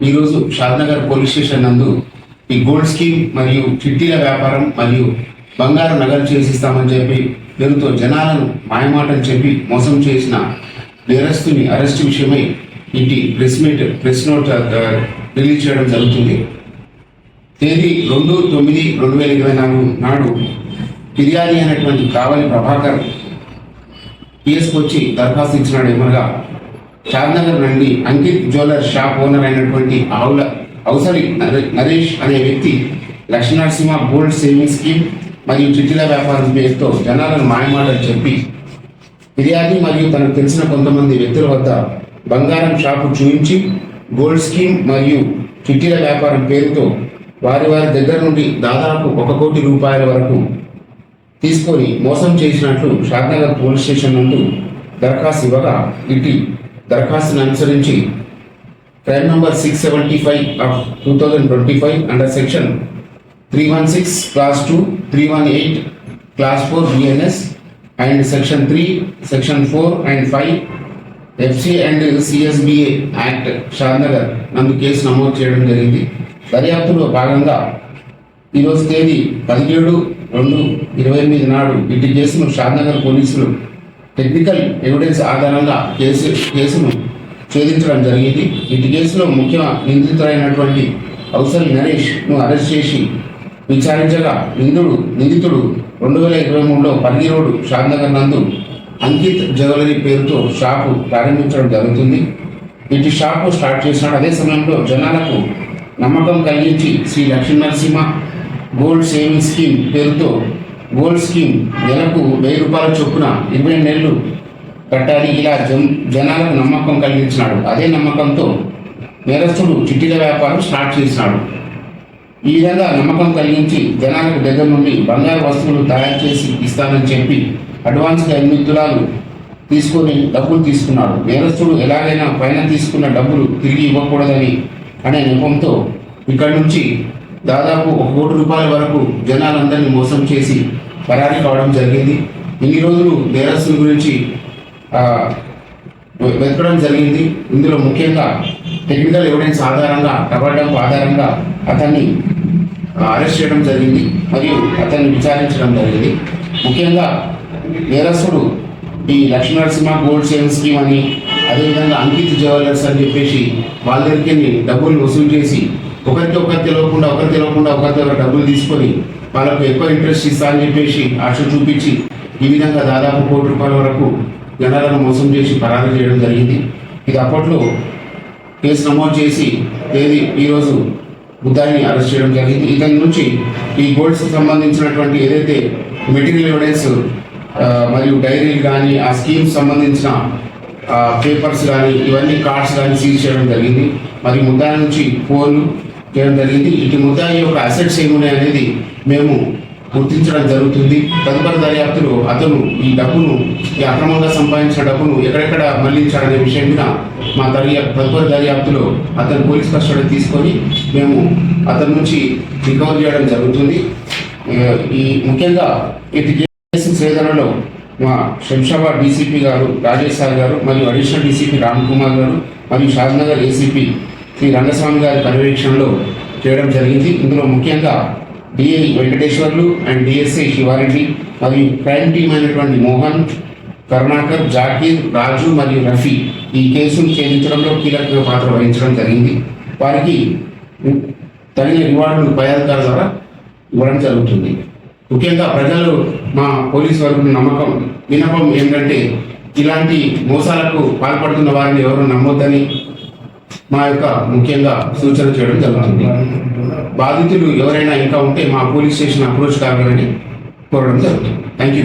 ఈరోజు Shadnagar police station నందు ఈ గోల్డ్ స్కీమ్ మరియు చిట్టీల వ్యాపారం మరియు బంగారు నగలు చేసిస్తామని చెప్పి పేరుతో జనాలను మాయమాటలు చెప్పి మోసం చేసిన నేరస్తుని అరెస్ట్ విషయమై ఇంటి press meet press note release చేయడం జరుగుతుంది. తేదీ రెండు తొమ్మిది రెండు వేల ఇరవై నాలుగు నాడు ఫిర్యాది అయినటువంటి కావలి ప్రభాకర్ పిఎస్కి వచ్చి దరఖాస్తు ఇచ్చినాడు. ఏమనగా షాద్నగర్ నుండి అంకిత్ జ్యువెలర్ షాప్ ఓనర్ అయినటువంటి ఆవుల అవసరి నరేష్ అనే వ్యక్తి లక్ష్మీనరసింహ గోల్డ్ సేవింగ్ స్కీమ్ మరియు చిట్టిల వ్యాపారం పేరుతో జనాలను మాయమాటలు చెప్పి ఫిర్యాదు మరియు తనకు తెలిసిన కొంతమంది వ్యక్తుల వద్ద బంగారం షాపు చూపించి గోల్డ్ స్కీమ్ మరియు చిట్టీల వ్యాపారం పేరుతో వారి వారి దగ్గర నుండి దాదాపు ఒక కోటి రూపాయల వరకు తీసుకొని మోసం చేసినట్లు షాద్నగర్ పోలీస్ స్టేషన్ నందు దరఖాస్తు ఇవ్వగా ఇటీ దరఖాస్తును అనుసరించి crime number six seventy five of two thousand twenty five under section three one six clause two three one eight clause four BNS and section three section four and five FC and CSBA act Shadnagar నందు case నమోదు చేయడం జరిగింది. దర్యాప్తులో భాగంగా ఈరోజు తేదీ పదిహేడు రెండు ఇరవై ఎనిమిది నాడు ఇటు కేసును షాద్నగర్ పోలీసులు టెక్నికల్ ఎవిడెన్స్ ఆధారంగా కేసు కేసును ఛేదించడం జరిగింది. ఇటు కేసులో ముఖ్య నిందితుడైనటువంటి అవసరి నరేష్ను అరెస్ట్ చేసి విచారించగా నిందుడు నిందితుడు రెండు వేల ఇరవై మూడులో పరిగి రోడ్డు షాద్నగర్ నందు అంకిత్ జ్యువెలరీ పేరుతో షాపు ప్రారంభించడం జరుగుతుంది. ఇటు షాపు స్టార్ట్ చేసినాడు. అదే సమయంలో జనాలకు నమ్మకం కలిగించి Shri Lakshmi Narasimha gold saving scheme పేరుతో గోల్డ్ స్కీమ్ నెలకు వెయ్యి రూపాయల చొప్పున ఇరవై నెలలు కట్టాలి. ఇలా జన్ జనాలకు నమ్మకం కలిగించినాడు. అదే నమ్మకంతో నేరస్తుడు చిట్టీల వ్యాపారం స్టార్ట్ చేసినాడు. ఈ విధంగా నమ్మకం కలిగించి జనాలకు దగ్గర నుండి బంగారు వస్తువులు తయారు చేసి ఇస్తానని చెప్పి అడ్వాన్స్గా ఎనిమిది తులాలు తీసుకొని డబ్బులు తీసుకున్నాడు. నేరస్తుడు ఎలాగైనా పైన తీసుకున్న డబ్బులు తిరిగి ఇవ్వకూడదని అనే నెపంతో ఇక్కడి నుంచి దాదాపు ఒక కోటి రూపాయల వరకు జనాలందరినీ మోసం చేసి పరారీ కావడం జరిగింది. ఇన్ని రోజులు నేరస్తుల గురించి వెతకడం జరిగింది. ఇందులో ముఖ్యంగా టెక్నికల్ ఎవిడెన్స్ ఆధారంగా టబాడంపు ఆధారంగా అతన్ని అరెస్ట్ చేయడం జరిగింది మరియు అతన్ని విచారించడం జరిగింది. ముఖ్యంగా నేరస్తుడు ఈ లక్ష్మీనరసింహ గోల్డ్ సేవింగ్ స్కీమ్ అని అదేవిధంగా అంకిత్ జ్యువెలర్స్ అని చెప్పేసి వాళ్ళ దగ్గరికి డబ్బులు వసూలు చేసి ఒకరికి ఒకరు తెలియకుండా ఒకరు తెలియకుండా ఒకరి దగ్గర డబ్బులు తీసుకొని వాళ్ళకు ఎక్కువ ఇంట్రెస్ట్ ఇస్తా అని చెప్పేసి ఆశ చూపించి ఈ విధంగా దాదాపు కోటి రూపాయల వరకు జనాలను మోసం చేసి పరారు చేయడం జరిగింది. ఇది అప్పట్లో కేసు నమోదు చేసి తేదీ ఈరోజు బుద్ధాన్ని అరెస్ట్ చేయడం జరిగింది. ఇతని నుంచి ఈ గోల్డ్స్ సంబంధించినటువంటి ఏదైతే మెటీరియల్ ఎవిడెన్స్ మరియు డైరీలు కానీ ఆ స్కీమ్స్ సంబంధించిన పేపర్స్ కానీ ఇవన్నీ కార్డ్స్ కానీ సీజ్ చేయడం జరిగింది. మరి ముద్దాయి నుంచి ఫోన్లు చేయడం జరిగింది. ఇటు ముద్దాయి యొక్క అసెట్స్ ఏమున్నాయి అనేది మేము గుర్తించడం జరుగుతుంది. తదుపరి దర్యాప్తులో అతను ఈ డబ్బును ఈ అక్రమంగా సంపాదించిన డబ్బును ఎక్కడెక్కడ మళ్ళించాడనే విషయం మీద మా దర్యా తదుపరి దర్యాప్తులో అతను పోలీస్ కస్టడీ తీసుకొని మేము అతని నుంచి రికవర్ చేయడం జరుగుతుంది. ఈ ముఖ్యంగా ఇది కేసు ఛేదనలో మా శంషాబాద్ డీసీపీ గారు రాజేష్ సార్ గారు మరియు అడిషనల్ డీసీపీ రామ్ కుమార్ గారు మరియు షాద్నగర్ ఏసీపీ శ్రీ రంగస్వామి గారి పర్యవేక్షణలో చేయడం జరిగింది. ఇందులో ముఖ్యంగా DI Venkateswarlu and DSI Sivareddy మరియు క్రైమ్ టీమ్ అయినటువంటి మోహన్ కరుణాకర్ జాకీర్ రాజు మరియు రఫీ ఈ కేసును ఛేదించడంలో కీలక పాత్ర వహించడం జరిగింది. వారికి తగిన రివార్డులు పై అధికారుల ద్వారా ఇవ్వడం జరుగుతుంది. ముఖ్యంగా ప్రజలు మా పోలీసు వర్గం నమ్మకం వినపం ఏంటంటే ఇలాంటి మోసాలకు పాల్పడుతున్న వారిని ఎవరు నమ్మొద్దని మా యొక్క ముఖ్యంగా సూచన చేయడం జరుగుతుంది. బాధితులు ఎవరైనా ఇంకా ఉంటే మా పోలీస్ స్టేషన్ అప్రోచ్ కావాలని కోరడం జరుగుతుంది. Thank you